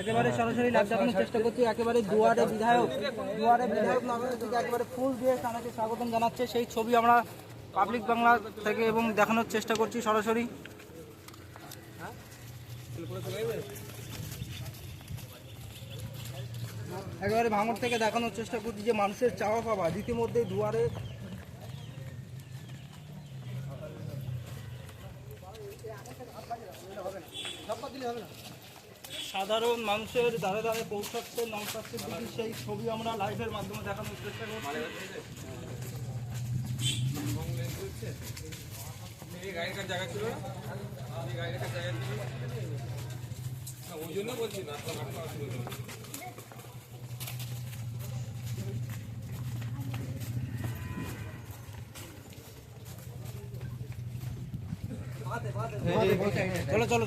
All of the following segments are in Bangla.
একেবারে সরাসরি লাইভ দেখানোর চেষ্টা করছি, একেবারে দুয়ারে বিধায়ক দুয়ারে বিধায়ক নগর থেকে একেবারে ফুল দিয়ে তাকে স্বাগতম জানাচ্ছে। সেই ছবি আমরা পাবলিক বাংলা থেকে এবং দেখানোর চেষ্টা করছি সরাসরি। একেবারে ভাঙর থেকে দেখানোর চেষ্টা করছি যে মানুষের চাওয়া পাওয়া রীতিমধ্যে দুয়ারে সাধারণ মানুষের দ্বারে দ্বারে পৌঁছাচ্ছে নমস্কার দিকে সেই ছবি আমরা লাইভের মাধ্যমে দেখানোর চেষ্টা করছি ওই জন্য বলছি না। চলো চলো।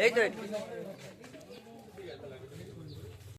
এই তো